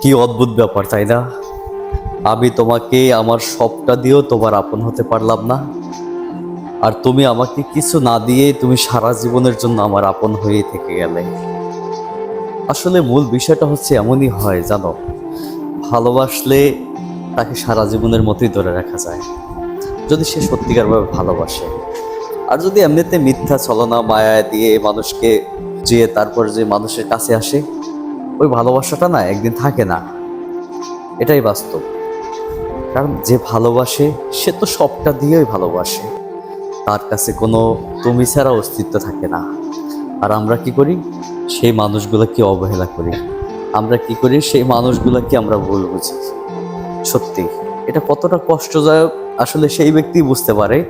কি অদ্ভুত ব্যাপার, তাই না? আমি তোমাকে, আমার সবটা দিয়েও তোমার আপন হতে পারলাম না। আর তুমি আমাকে কিছু না দিয়ে তুমি সারা জীবনের জন্য আমার আপন হয়ে থেকে গেলে। আসলে মূল বিষয়টা হচ্ছে এমনই হয়, জানো? ভালোবাসলে তাকে সারা জীবনের মতোই ধরে রাখা যায়, যদি সে সত্যিকারভাবে ভালোবাসে। আর যদি এমনিতে মিথ্যা, ছলনা, মায়া দিয়ে মানুষকে, যে তারপর যে মানুষের কাছে আসে ওই ভালোবাসাটা না একদিন থাকে না। এটাই বাস্তব। কারণ যে ভালোবাসে, সে তো সবটা দিয়েই ভালোবাসে। তার কাছে কোনো তুমি ছাড়া অস্তিত্ব থাকে না। আর আমরা কি করি? সেই মানুষগুলোকে অবহেলা করি। আমরা কি করি? সেই মানুষগুলোকে আমরা ভুল বুঝি। সত্যি, এটা কতটা কষ্টদায়ক আসলে সেই ব্যক্তি বুঝতে পারে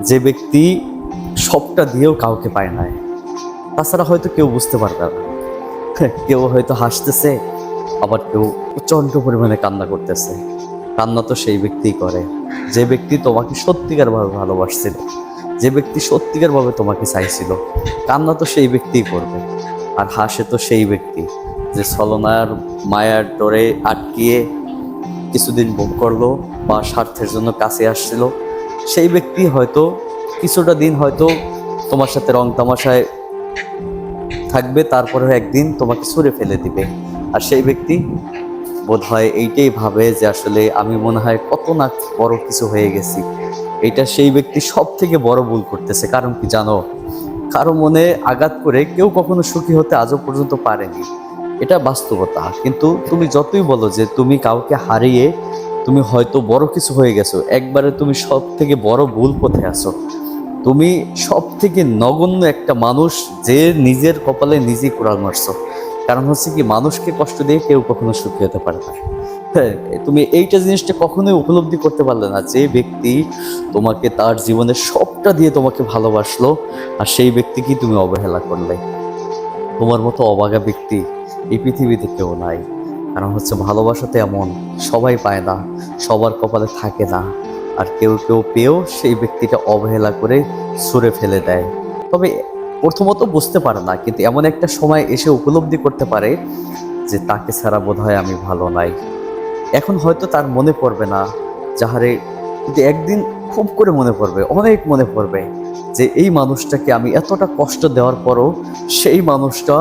যে ব্যক্তি সবটা দিয়েও কাউকে পায় না তাছাড়া হয়তো কেউ বুঝতে পারবে না। কেউ হয়তো হাসতেছে, আবার কেউ প্রচণ্ড পরিমাণে কান্না করতেছে। কান্না তো সেই ব্যক্তিই করে। যে ব্যক্তি তোমাকে সত্যিকারভাবে ভালোবাসছিল, যে ব্যক্তি সত্যিকারভাবে তোমাকে চাইছিল, কান্না তো সেই ব্যক্তিই করবে। আর হাসে তো সেই ব্যক্তি যে ছলনার মায়ার ডোরে আটকিয়ে কিছুদিন ভোগ করল বা স্বার্থের জন্য কাছে আসছিল। সেই ব্যক্তি হয়তো কিছুটা দিন হয়তো তোমার সাথে রং তামাশায় থাকবে, তারপরে একদিন তোমাকে ছুঁড়ে ফেলে দিবে। আর সেই ব্যক্তি বোধ হয় এইটাই ভাবে যে আসলে আমি মনে হয় কত না বড় কিছু হয়ে গেছি। এটা সেই ব্যক্তি সব থেকে বড় ভুল করতেছে। কারণ কি জানো? কারও মনে আঘাত করে কেউ কখনো সুখী হতে আজও পর্যন্ত পারেনি। এটা বাস্তবতা। কিন্তু তুমি যতই বলো যে তুমি কাউকে হারিয়ে তুমি হয়তো বড় কিছু হয়ে গেছো। একবারে তুমি সব থেকে বড় ভুল পথে আছো। তুমি সব থেকে নগণ্য একটা মানুষ যে নিজের কপালে নিজেই কোড়াল মারছো। কারণ হচ্ছে কি মানুষকে কষ্ট দিয়ে কেউ কখনো সুখী হতে পারে না। হ্যাঁ, তুমি এইটা জিনিসটা কখনোই উপলব্ধি করতে পারলে না যে ব্যক্তি তোমাকে তার জীবনের সবটা দিয়ে তোমাকে ভালোবাসলো আর সেই ব্যক্তিকে তুমি অবহেলা করলে। তোমার মতো অবাগা ব্যক্তি এই পৃথিবীতে কেউ নাই। কারণ হচ্ছে ভালোবাসাতে এমন সবাই পায় না সবার কপালে থাকে না। আর কেউ কেউ পেয়েও সেই ব্যক্তিটা অবহেলা করে সরে ফেলে দেয়। তবে প্রথমত বুঝতে পারে না, কিন্তু এমন একটা সময় এসে উপলব্ধি করতে পারে যে তাকে ছাড়া বোধ হয় আমি ভালো নাই। এখন হয়তো তার মনে পড়বে না, যাহারে কিন্তু একদিন খুব করে মনে পড়বে, অনেক মনে পড়বে যে এই মানুষটাকে আমি এতটা কষ্ট দেওয়ার পরও সেই মানুষটা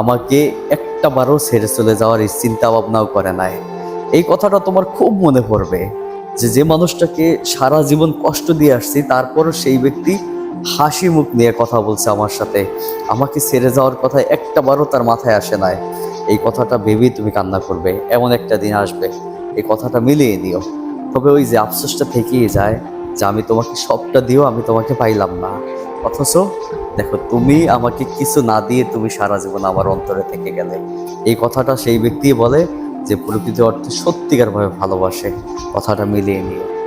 আমাকে একটা বারও ছেড়ে চলে যাওয়ার এই চিন্তা ভাবনাও করে নাই। এই কথাটা তোমার খুব মনে পড়বে। যে যে মানুষটাকে সারা জীবন কষ্ট দিয়ে আসছি, তারপরও সেই ব্যক্তি হাসি মুখ নিয়ে কথা বলছে আমার সাথে। আমাকে ছেড়ে যাওয়ার কথা একটা বারও তার মাথায় আসে নাই। এই কথাটা ভেবেই তুমি কান্না করবে। এমন একটা দিন আসবে। এই কথাটা মিলিয়ে নিও। তবে ওই যে আফসোসটা থেকেই যায় যে আমি তোমাকে সবটা দিয়েও আমি তোমাকে পাইলাম না। অথচ দেখো, তুমি আমাকে কিছু না দিয়ে তুমি সারা জীবন আমার অন্তরে থেকে গেলে। এই কথাটা সেই ব্যক্তি বলে যে প্রকৃতি অর্থে সত্যিকারভাবে ভালোবাসে কথাটা মিলিয়ে নিও